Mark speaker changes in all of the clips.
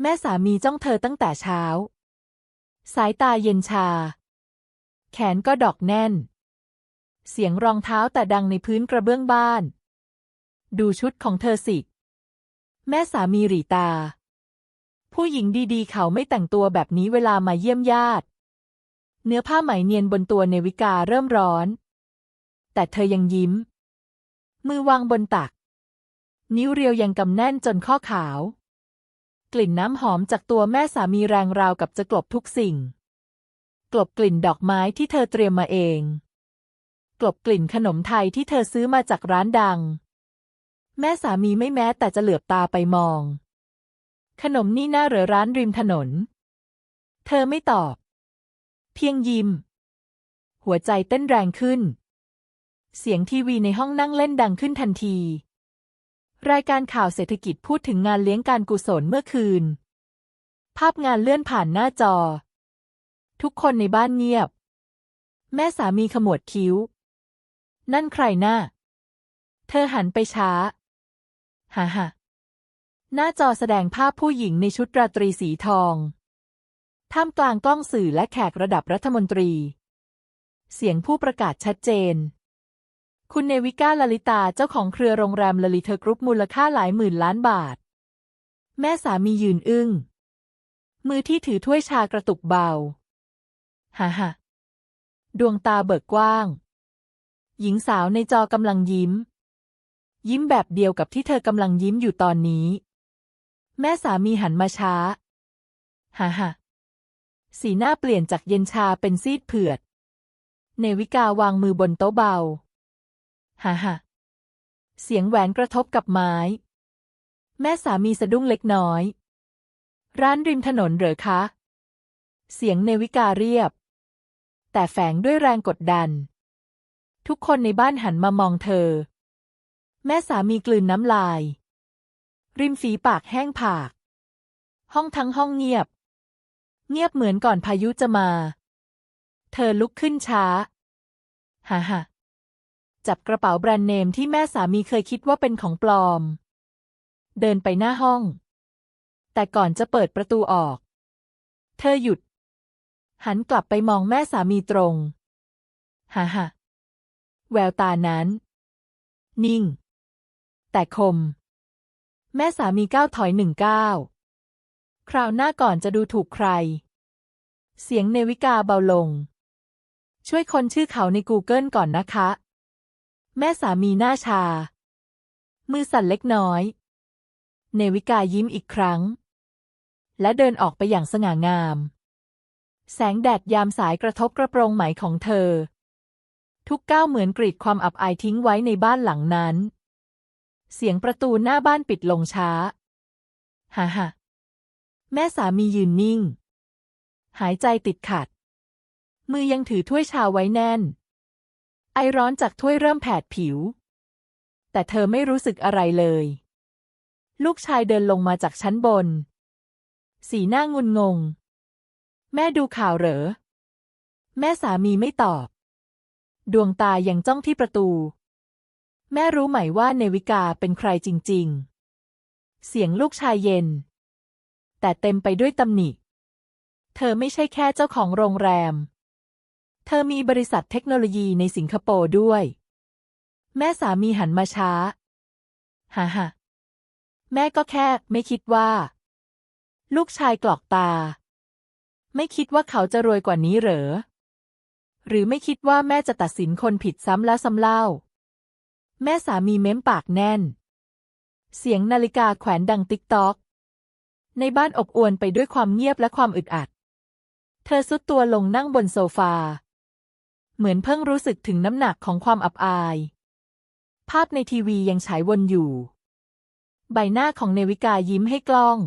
Speaker 1: แม่สามีจ้องเธอตั้งแต่เช้า สายตาเย็นชา แขนก็ดอกแน่น เสียงรองเท้าแต่ดังในพื้นกระเบื้องบ้าน ดูชุดของเธอสิ แม่สามีหรีตา ผู้หญิงดีๆ เขาไม่แต่งตัวแบบนี้เวลามาเยี่ยมญาติ เนื้อผ้าไหมเนียนบนตัวเนวิกาเริ่มร้อน แต่เธอยังยิ้ม มือวางบนตัก นิ้วเรียวยังกำแน่นจนข้อขาว กลิ่นน้ำหอมจากตัวแม่สามีแรงราวกับจะกลบทุกสิ่ง กลบกลิ่นดอกไม้ที่เธอเตรียมมาเอง กลบกลิ่นขนมไทยที่เธอซื้อมาจากร้านดัง แม่สามีไม่แม้แต่จะเหลือบตาไปมอง ขนมนี่น่าเหรอร้านริมถนน เธอไม่ตอบ เพียงยิ้ม หัวใจเต้นแรงขึ้น เสียงทีวีในห้องนั่งเล่นดังขึ้นทันที รายการข่าวเศรษฐกิจพูดถึงงานเลี้ยงการกุศลเมื่อคืน ภาพงานเลื่อนผ่านหน้าจอ ทุกคนในบ้านเงียบ แม่สามีขมวดคิ้ว นั่นใครหน้า เธอหันไปช้าฮ่าฮ่าหน้าจอแสดงภาพผู้หญิงในชุดราตรีสีทอง ท่ามกลางกล้องสื่อและแขกระดับรัฐมนตรี เสียงผู้ประกาศชัดเจน คุณเนวิก้าลลิตาเจ้าของเครือโรงแรมลลิเทอร์กรุ๊ปมูลค่าหลายหมื่นล้านบาท แม่สามียืนอึง้ง มือที่ถือถ้วยชากระตุกเบาฮ่าฮ่าดวงตาเบิกกว้าง หญิงสาวในจอกำลังยิ้ม ยิ้มแบบเดียวกับที่เธอกำลังยิ้มอยู่ตอนนี้ แม่สามีหันมาช้าฮ่าฮ่าสีหน้าเปลี่ยนจากเย็นชาเป็นซีดเผือด เนวิกาวางมือบนโต๊ะเบา ฮ่าฮ่าเสียงแหวนกระทบกับไม้ แม่สามีสะดุ้งเล็กน้อย ร้านริมถนนเหรอคะ เสียงเนวิกาเรียบ แต่แฝงด้วยแรงกดดัน ทุกคนในบ้านหันมามองเธอ แม่สามีกลืนน้ำลาย ริมฝีปากแห้งผาก ห้องทั้งห้องเงียบ เงียบเหมือนก่อนพายุจะมา เธอลุกขึ้นช้า ฮ่าฮ่า จับกระเป๋าแบรนด์เนมที่แม่สามีเคยคิดว่าเป็นของปลอม เดินไปหน้าห้อง แต่ก่อนจะเปิดประตูออก เธอหยุด หันกลับไปมองแม่สามีตรงฮ่าฮ่าแววตานั้น นิ่ง แต่คม แม่สามีก้าวถอยหนึ่งก้าวคราวหน้าก่อนจะดูถูกใคร เสียงเนวิกาเบาลง ช่วยคนชื่อเขาใน Google ก่อนนะคะ แม่สามีหน้าชา มือสั่นเล็กน้อย เนวิกายิ้มอีกครั้ง และเดินออกไปอย่างสง่างาม แสงแดดยามสายกระทบกระโปรงไหมของเธอ ทุกก้าวเหมือนกรีดความอับอายทิ้งไว้ในบ้านหลังนั้น เสียงประตูหน้าบ้านปิดลงช้าฮ่าฮ่าแม่สามียืนนิ่ง หายใจติดขัด มือยังถือถ้วยชาไว้แน่น ไอร้อนจากถ้วยเริ่มแผดผิว แต่เธอไม่รู้สึกอะไรเลย ลูกชายเดินลงมาจากชั้นบน สีหน้างุนงง แม่ดูข่าวเหรอ แม่สามีไม่ตอบ ดวงตายังจ้องที่ประตู แม่รู้ไหมว่าเนวิกาเป็นใครจริง ๆ เสียงลูกชายเย็น แต่เต็มไปด้วยตำหนิ เธอไม่ใช่แค่เจ้าของโรงแรม เธอมีบริษัทเทคโนโลยีในสิงคโปร์ด้วย แม่สามีหันมาช้าฮ่าฮ่าแม่ก็แค่ไม่คิดว่า ลูกชายกรอกตา ไม่คิดว่าเขาจะรวยกว่านี้เหรอ หรือไม่คิดว่าแม่จะตัดสินคนผิดซ้ำแล้วซ้ำเล่า แม่สามีเม้มปากแน่น เสียงนาฬิกาแขวนดังติ๊กต๊อก ในบ้านอบอวลไปด้วยความเงียบและความอึดอัด เธอสุดตัวลงนั่งบนโซฟา เหมือนเพิ่งรู้สึกถึงน้ำหนักของความอับอาย ภาพในทีวียังฉายวนอยู่ ใบหน้าของเนวิกายิ้มให้กล้อง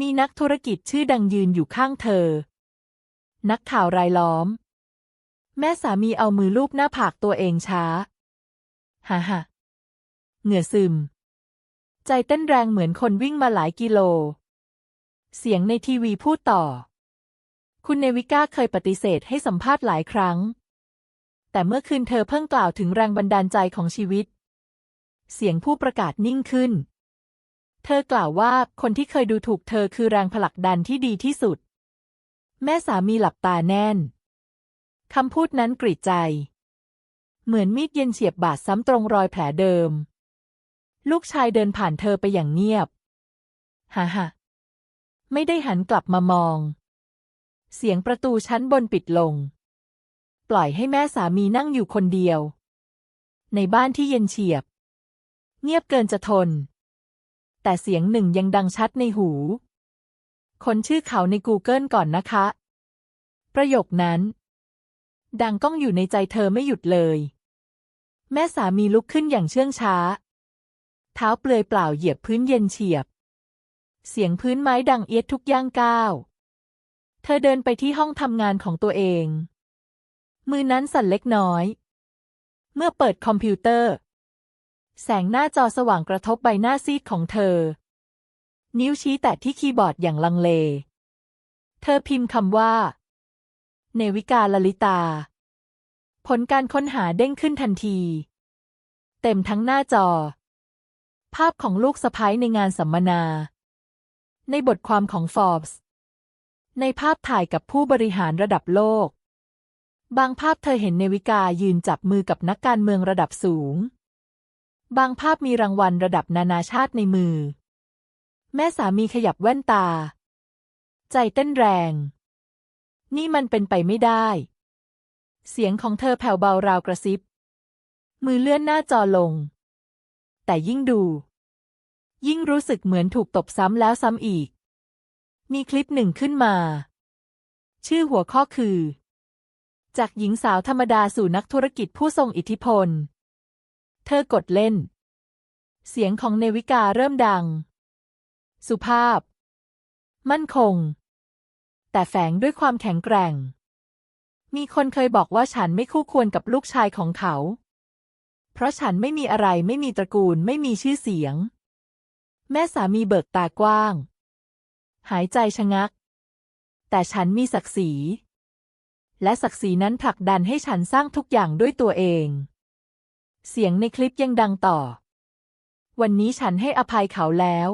Speaker 1: มีนักธุรกิจชื่อดังยืนอยู่ข้างเธอ นักข่าวรายล้อม แม่สามีเอามือลูบหน้าผากตัวเองช้า ฮ่าฮ่าเหงื่อซึม ใจเต้นแรงเหมือนคนวิ่งมาหลายกิโล เสียงในทีวีพูดต่อ คุณเนวิก้าเคยปฏิเสธให้สัมภาษณ์หลายครั้ง แต่เมื่อคืนเธอเพิ่งกล่าวถึงแรงบันดาลใจของชีวิต เสียงผู้ประกาศนิ่งขึ้น เธอกล่าวว่าคนที่เคยดูถูกเธอคือแรงผลักดันที่ดีที่สุด แม่สามีหลับตาแน่น คำพูดนั้นกรีดใจ เหมือนมีดเย็นเฉียบบาดซ้ำตรงรอยแผลเดิม ลูกชายเดินผ่านเธอไปอย่างเงียบ ฮ่าฮ่าไม่ได้หันกลับมามอง เสียงประตูชั้นบนปิดลง ปล่อยให้แม่สามีนั่งอยู่คนเดียว ในบ้านที่เย็นเฉียบ เงียบเกินจะทน แต่เสียงหนึ่งยังดังชัดในหู คนชื่อเขาใน Google ก่อนนะคะ ประโยคนั้น ดังก้องอยู่ในใจเธอไม่หยุดเลย แม่สามีลุกขึ้นอย่างเชื่องช้า เท้าเปลือยเปล่าเหยียบพื้นเย็นเฉียบ เสียงพื้นไม้ดังเอียดทุกย่างก้าว เธอเดินไปที่ห้องทำงานของตัวเอง มือนั้นสั่นเล็กน้อย เมื่อเปิดคอมพิวเตอร์ แสงหน้าจอสว่างกระทบใบหน้าซีดของเธอ นิ้วชี้แตะที่คีย์บอร์ดอย่างลังเล เธอพิมพ์คำว่า เนวิกาลลิตา ผลการค้นหาเด้งขึ้นทันที เต็มทั้งหน้าจอ ภาพของลูกสะพ้ยในงานสัมมนา ในบทความของ Forbes ในภาพถ่ายกับผู้บริหารระดับโลก บางภาพเธอเห็นเนวิกายืนจับมือกับนักการเมืองระดับสูง บางภาพมีรางวัลระดับนานาชาติในมือ แม่สามีขยับแว่นตา ใจเต้นแรง นี่มันเป็นไปไม่ได้ เสียงของเธอแผ่วเบาราวกระซิบ มือเลื่อนหน้าจอลง แต่ยิ่งดู ยิ่งรู้สึกเหมือนถูกตบซ้ำแล้วซ้ำอีก มีคลิปหนึ่งขึ้นมา ชื่อหัวข้อคือ จากหญิงสาวธรรมดาสู่นักธุรกิจผู้ทรงอิทธิพล เธอกดเล่น เสียงของเนวิกาเริ่มดัง สุภาพ มั่นคง แต่แฝงด้วยความแข็งแกร่ง มีคนเคยบอกว่าฉันไม่คู่ควรกับลูกชายของเขา เพราะฉันไม่มีอะไรไม่มีตระกูลไม่มีชื่อเสียง แม่สามีเบิกตากว้าง หายใจชะงัก แต่ฉันมีศักดิ์ศรี และศักดิ์ศรีนั้นผลักดันให้ฉันสร้างทุกอย่างด้วยตัวเอง เสียงในคลิปยังดังต่อ วันนี้ฉันให้อภัยเขาแล้ว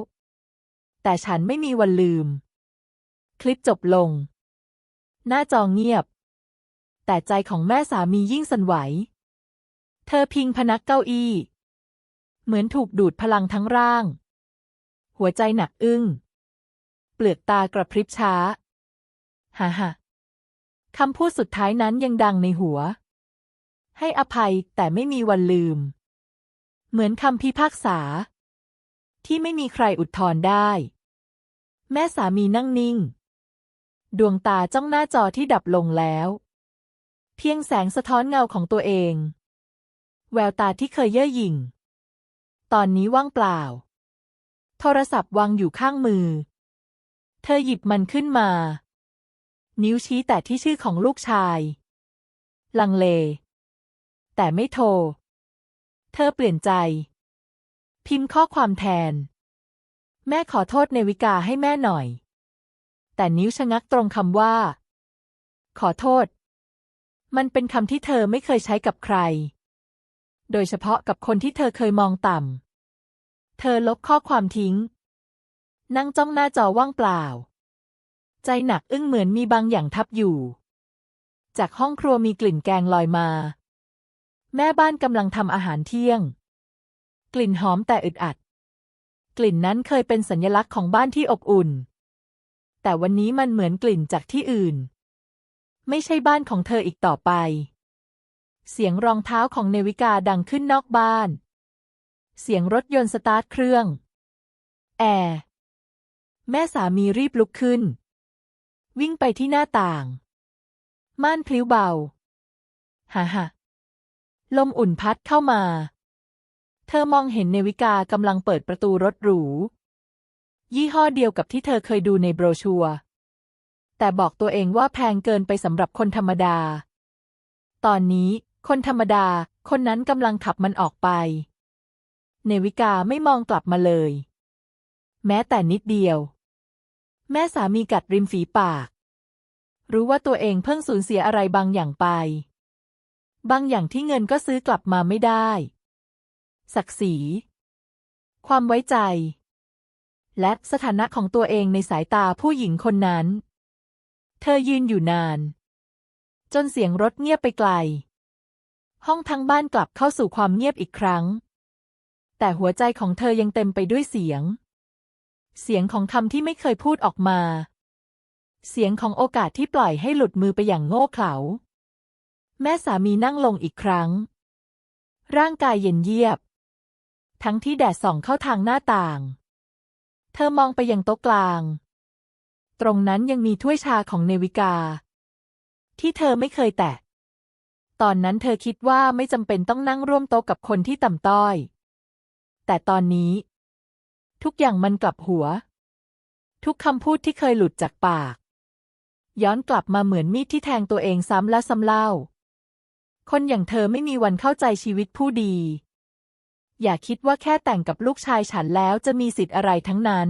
Speaker 1: แต่ฉันไม่มีวันลืม คลิปจบลง หน้าจอเงียบ แต่ใจของแม่สามียิ่งสั่นไหว เธอพิงพนักเก้าอี้ เหมือนถูกดูดพลังทั้งร่าง หัวใจหนักอึ้ง ลือกตากระพริบช้า ฮ่าฮ่าคำพูดสุดท้ายนั้นยังดังในหัว ให้อภัยแต่ไม่มีวันลืม เหมือนคำพิพากษา ที่ไม่มีใครอุทธรได้ แม่สามีนั่งนิ่ง ดวงตาจ้องหน้าจอที่ดับลงแล้ว เพียงแสงสะท้อนเงาของตัวเอง แววตาที่เคยเย่อหยิ่ง ตอนนี้ว่างเปล่า โทรศัพท์วางอยู่ข้างมือ เธอหยิบมันขึ้นมา นิ้วชี้แต่ที่ชื่อของลูกชาย ลังเล แต่ไม่โทร เธอเปลี่ยนใจ พิมพ์ข้อความแทน แม่ขอโทษเนวิกาให้แม่หน่อย แต่นิ้วชะงักตรงคำว่า ขอโทษ มันเป็นคำที่เธอไม่เคยใช้กับใคร โดยเฉพาะกับคนที่เธอเคยมองต่ำ เธอลบข้อความทิ้ง นั่งจ้องหน้าจอว่างเปล่า ใจหนักอึ้งเหมือนมีบางอย่างทับอยู่ จากห้องครัวมีกลิ่นแกงลอยมา แม่บ้านกำลังทำอาหารเที่ยง กลิ่นหอมแต่อึดอัด กลิ่นนั้นเคยเป็นสัญลักษณ์ของบ้านที่อบอุ่น แต่วันนี้มันเหมือนกลิ่นจากที่อื่น ไม่ใช่บ้านของเธออีกต่อไป เสียงรองเท้าของเนวิกาดังขึ้นนอกบ้าน เสียงรถยนต์สตาร์ทเครื่อง แอร์ แม่สามีรีบลุกขึ้น วิ่งไปที่หน้าต่าง ม่านพลิ้วเบาฮ่าฮ่าลมอุ่นพัดเข้ามา เธอมองเห็นเนวิกากำลังเปิดประตูรถหรู ยี่ห้อเดียวกับที่เธอเคยดูในโบรชัว แต่บอกตัวเองว่าแพงเกินไปสำหรับคนธรรมดา ตอนนี้คนธรรมดา คนนั้นกำลังขับมันออกไป เนวิกาไม่มองกลับมาเลย แม้แต่นิดเดียว แม่สามีกัดริมฝีปาก รู้ว่าตัวเองเพิ่งสูญเสียอะไรบางอย่างไป บางอย่างที่เงินก็ซื้อกลับมาไม่ได้ ศักดิ์ศรี ความไว้ใจ และสถานะของตัวเองในสายตาผู้หญิงคนนั้น เธอยืนอยู่นาน จนเสียงรถเงียบไปไกล ห้องทั้งบ้านกลับเข้าสู่ความเงียบอีกครั้ง แต่หัวใจของเธอยังเต็มไปด้วยเสียง เสียงของคำที่ไม่เคยพูดออกมา เสียงของโอกาสที่ปล่อยให้หลุดมือไปอย่างโง่เขลา แม่สามีนั่งลงอีกครั้ง ร่างกายเย็นเยียบ ทั้งที่แดดส่องเข้าทางหน้าต่าง เธอมองไปยังโต๊ะกลาง ตรงนั้นยังมีถ้วยชาของเนวิกา ที่เธอไม่เคยแตะ ตอนนั้นเธอคิดว่าไม่จำเป็นต้องนั่งร่วมโต๊ะกับคนที่ต่ำต้อย แต่ตอนนี้ ทุกอย่างมันกลับหัว ทุกคำพูดที่เคยหลุดจากปาก ย้อนกลับมาเหมือนมีดที่แทงตัวเองซ้ำและซ้ำเล่า คนอย่างเธอไม่มีวันเข้าใจชีวิตผู้ดี อย่าคิดว่าแค่แต่งกับลูกชายฉันแล้วจะมีสิทธิ์อะไรทั้งนั้น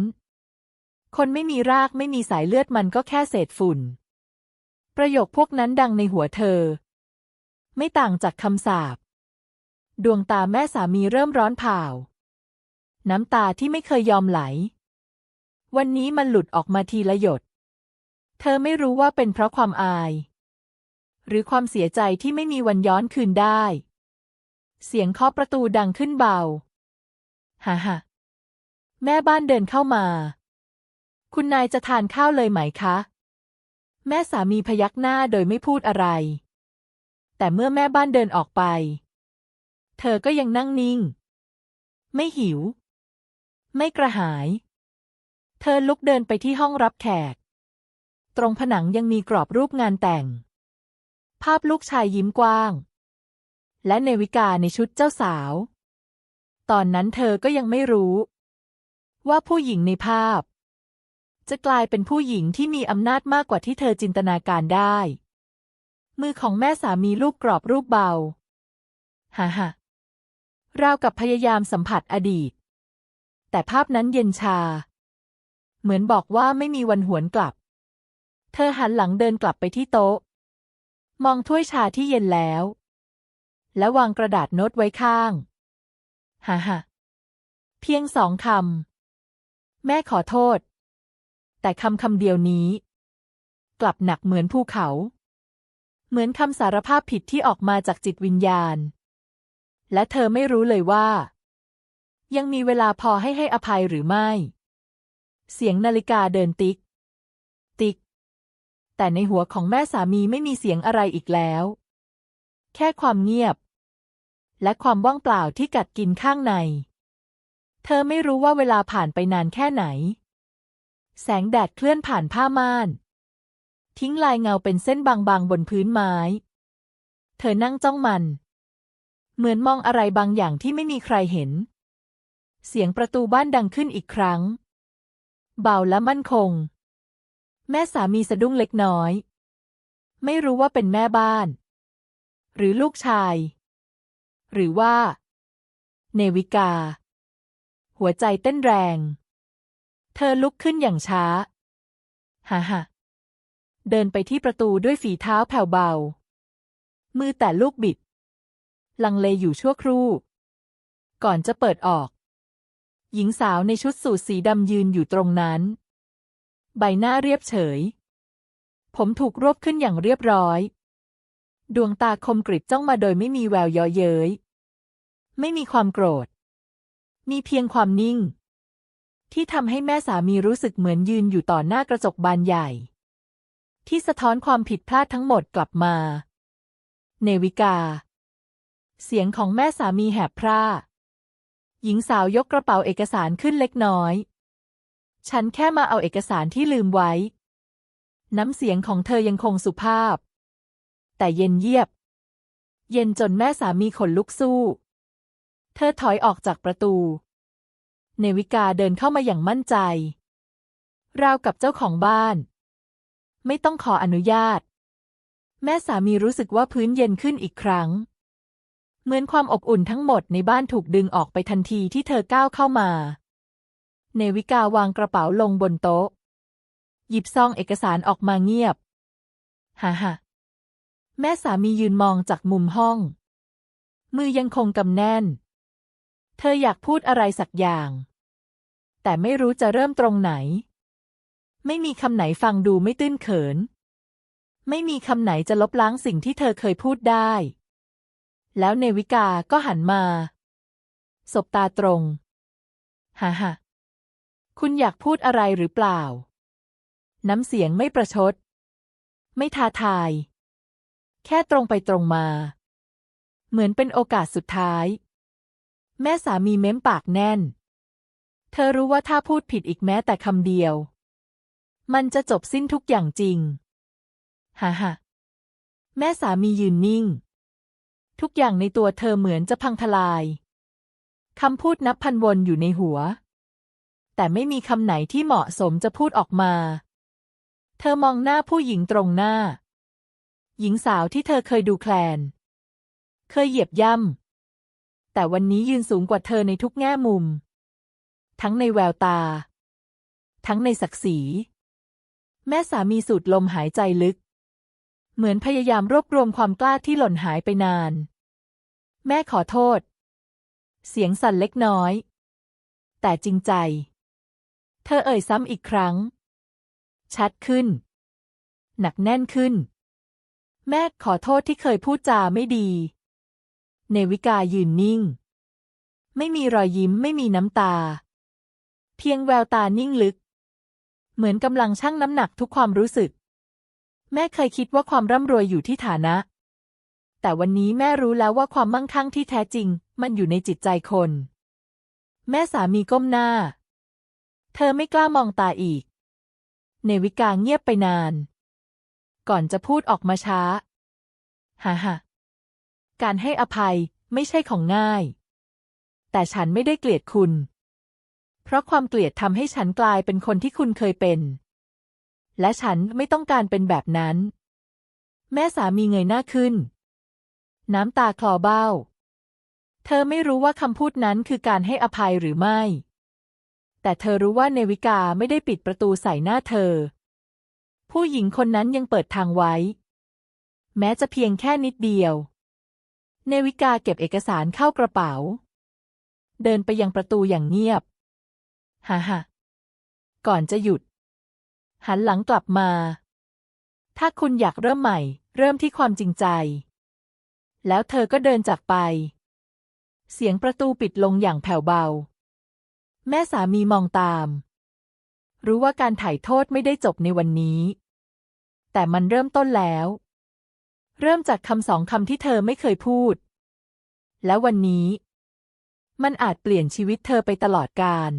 Speaker 1: คนไม่มีรากไม่มีสายเลือดมันก็แค่เศษฝุ่น ประโยคพวกนั้นดังในหัวเธอ ไม่ต่างจากคำสาปดวงตาแม่สามีเริ่มร้อนเผา น้ำตาที่ไม่เคยยอมไหล วันนี้มันหลุดออกมาทีละหยด เธอไม่รู้ว่าเป็นเพราะความอาย หรือความเสียใจที่ไม่มีวันย้อนคืนได้ เสียงเคาะประตูดังขึ้นเบาฮ่าฮ่าแม่บ้านเดินเข้ามา คุณนายจะทานข้าวเลยไหมคะ แม่สามีพยักหน้าโดยไม่พูดอะไร แต่เมื่อแม่บ้านเดินออกไป เธอก็ยังนั่งนิ่ง ไม่หิว ไม่กระหาย เธอลุกเดินไปที่ห้องรับแขก ตรงผนังยังมีกรอบรูปงานแต่ง ภาพลูกชายยิ้มกว้าง และเนวิกาในชุดเจ้าสาว ตอนนั้นเธอก็ยังไม่รู้ ว่าผู้หญิงในภาพ จะกลายเป็นผู้หญิงที่มีอำนาจมากกว่าที่เธอจินตนาการได้ มือของแม่สามีลูกกรอบรูปเบา ฮ่าฮ่าราวกับพยายามสัมผัสอดีต แต่ภาพนั้นเย็นชา เหมือนบอกว่าไม่มีวันหวนกลับ เธอหันหลังเดินกลับไปที่โต๊ะ มองถ้วยชาที่เย็นแล้ว และวางกระดาษโน้ตไว้ข้างฮ่าฮ่าเพียงสองคำ แม่ขอโทษ แต่คำคำเดียวนี้ กลับหนักเหมือนภูเขา เหมือนคำสารภาพผิดที่ออกมาจากจิตวิญญาณ และเธอไม่รู้เลยว่า ยังมีเวลาพอให้ให้อภัยหรือไม่ เสียงนาฬิกาเดินติ๊ก ติ๊ก แต่ในหัวของแม่สามีไม่มีเสียงอะไรอีกแล้ว แค่ความเงียบ และความว่างเปล่าที่กัดกินข้างใน เธอไม่รู้ว่าเวลาผ่านไปนานแค่ไหน แสงแดดเคลื่อนผ่านผ้าม่าน ทิ้งลายเงาเป็นเส้นบางๆบนพื้นไม้ เธอนั่งจ้องมัน เหมือนมองอะไรบางอย่างที่ไม่มีใครเห็น เสียงประตูบ้านดังขึ้นอีกครั้ง เบาและมั่นคง แม่สามีสะดุ้งเล็กน้อย ไม่รู้ว่าเป็นแม่บ้าน หรือลูกชาย หรือว่า เนวิกา หัวใจเต้นแรง เธอลุกขึ้นอย่างช้าฮ่าฮ่าเดินไปที่ประตูด้วยฝีเท้าแผ่วเบา มือแต่ลูกบิด ลังเลอยู่ชั่วครู่ ก่อนจะเปิดออก หญิงสาวในชุดสูทสีดำยืนอยู่ตรงนั้น ใบหน้าเรียบเฉย ผมถูกรวบขึ้นอย่างเรียบร้อย ดวงตาคมกริบจ้องมาโดยไม่มีแววเย้อเย้ย ไม่มีความโกรธ มีเพียงความนิ่ง ที่ทำให้แม่สามีรู้สึกเหมือนยืนอยู่ต่อหน้ากระจกบานใหญ่ ที่สะท้อนความผิดพลาดทั้งหมดกลับมา เนวิกา เสียงของแม่สามีแหบพร่า หญิงสาวยกกระเป๋าเอกสารขึ้นเล็กน้อย ฉันแค่มาเอาเอกสารที่ลืมไว้ น้ำเสียงของเธอยังคงสุภาพ แต่เย็นเยียบ เย็นจนแม่สามีขนลุกสู้ เธอถอยออกจากประตู เนวิกาเดินเข้ามาอย่างมั่นใจ ราวกับเจ้าของบ้าน ไม่ต้องขออนุญาต แม่สามีรู้สึกว่าพื้นเย็นขึ้นอีกครั้ง เหมือนความอบอุ่นทั้งหมดในบ้านถูกดึงออกไปทันทีที่เธอก้าวเข้ามา เนวิกาวางกระเป๋าลงบนโต๊ะ หยิบซองเอกสารออกมาเงียบฮ่าฮ่าแม่สามียืนมองจากมุมห้อง มือยังคงกำแน่น เธออยากพูดอะไรสักอย่าง แต่ไม่รู้จะเริ่มตรงไหน ไม่มีคำไหนฟังดูไม่ตื้นเขิน ไม่มีคำไหนจะลบล้างสิ่งที่เธอเคยพูดได้ แล้วเนวิกาก็หันมาสบตาตรงฮ่าฮ่าคุณอยากพูดอะไรหรือเปล่า น้ำเสียงไม่ประชด ไม่ท้าทาย แค่ตรงไปตรงมา เหมือนเป็นโอกาสสุดท้าย แม่สามีเม้มปากแน่น เธอรู้ว่าถ้าพูดผิดอีกแม้แต่คำเดียว มันจะจบสิ้นทุกอย่างจริงฮ่าฮ่าแม่สามียืนนิ่ง ทุกอย่างในตัวเธอเหมือนจะพังทลายคำพูดนับพันวนอยู่ในหัว แต่ไม่มีคำไหนที่เหมาะสมจะพูดออกมา เธอมองหน้าผู้หญิงตรงหน้า หญิงสาวที่เธอเคยดูแคลน เคยเหยียบย่ำ แต่วันนี้ยืนสูงกว่าเธอในทุกแง่มุม ทั้งในแววตา ทั้งในศักดิ์ศรี แม่สามีสูดลมหายใจลึก เหมือนพยายามรวบรวมความกล้าที่หล่นหายไปนาน แม่ขอโทษ เสียงสั่นเล็กน้อย แต่จริงใจ เธอเอ่ยซ้ำอีกครั้ง ชัดขึ้น หนักแน่นขึ้น แม่ขอโทษที่เคยพูดจาไม่ดี เนวิกายืนนิ่ง ไม่มีรอยยิ้มไม่มีน้ำตา เพียงแววตานิ่งลึก เหมือนกำลังชั่งน้ำหนักทุกความรู้สึก แม่เคยคิดว่าความร่ำรวยอยู่ที่ฐานะ แต่วันนี้แม่รู้แล้วว่าความมั่งคั่งที่แท้จริง มันอยู่ในจิตใจคน แม่สามีก้มหน้า เธอไม่กล้ามองตาอีก เนวิกาเงียบไปนาน ก่อนจะพูดออกมาช้าฮ่าฮ่าการให้อภัยไม่ใช่ของง่าย แต่ฉันไม่ได้เกลียดคุณ เพราะความเกลียดทำให้ฉันกลายเป็นคนที่คุณเคยเป็น และฉันไม่ต้องการเป็นแบบนั้น แม่สามีเงยหน้าขึ้น น้ำตาคลอเบ้า เธอไม่รู้ว่าคำพูดนั้นคือการให้อภัยหรือไม่ แต่เธอรู้ว่าเนวิกาไม่ได้ปิดประตูใส่หน้าเธอ ผู้หญิงคนนั้นยังเปิดทางไว้ แม้จะเพียงแค่นิดเดียว เนวิกาเก็บเอกสารเข้ากระเป๋า เดินไปยังประตูอย่างเงียบฮ่าฮ่าก่อนจะหยุด หันหลังกลับมา ถ้าคุณอยากเริ่มใหม่ เริ่มที่ความจริงใจ แล้วเธอก็เดินจากไป เสียงประตูปิดลงอย่างแผ่วเบา แม่สามีมองตาม รู้ว่าการถ่ายโทษไม่ได้จบในวันนี้ แต่มันเริ่มต้นแล้ว เริ่มจากคำสองคำที่เธอไม่เคยพูด แล้ววันนี้ มันอาจเปลี่ยนชีวิตเธอไปตลอดกาล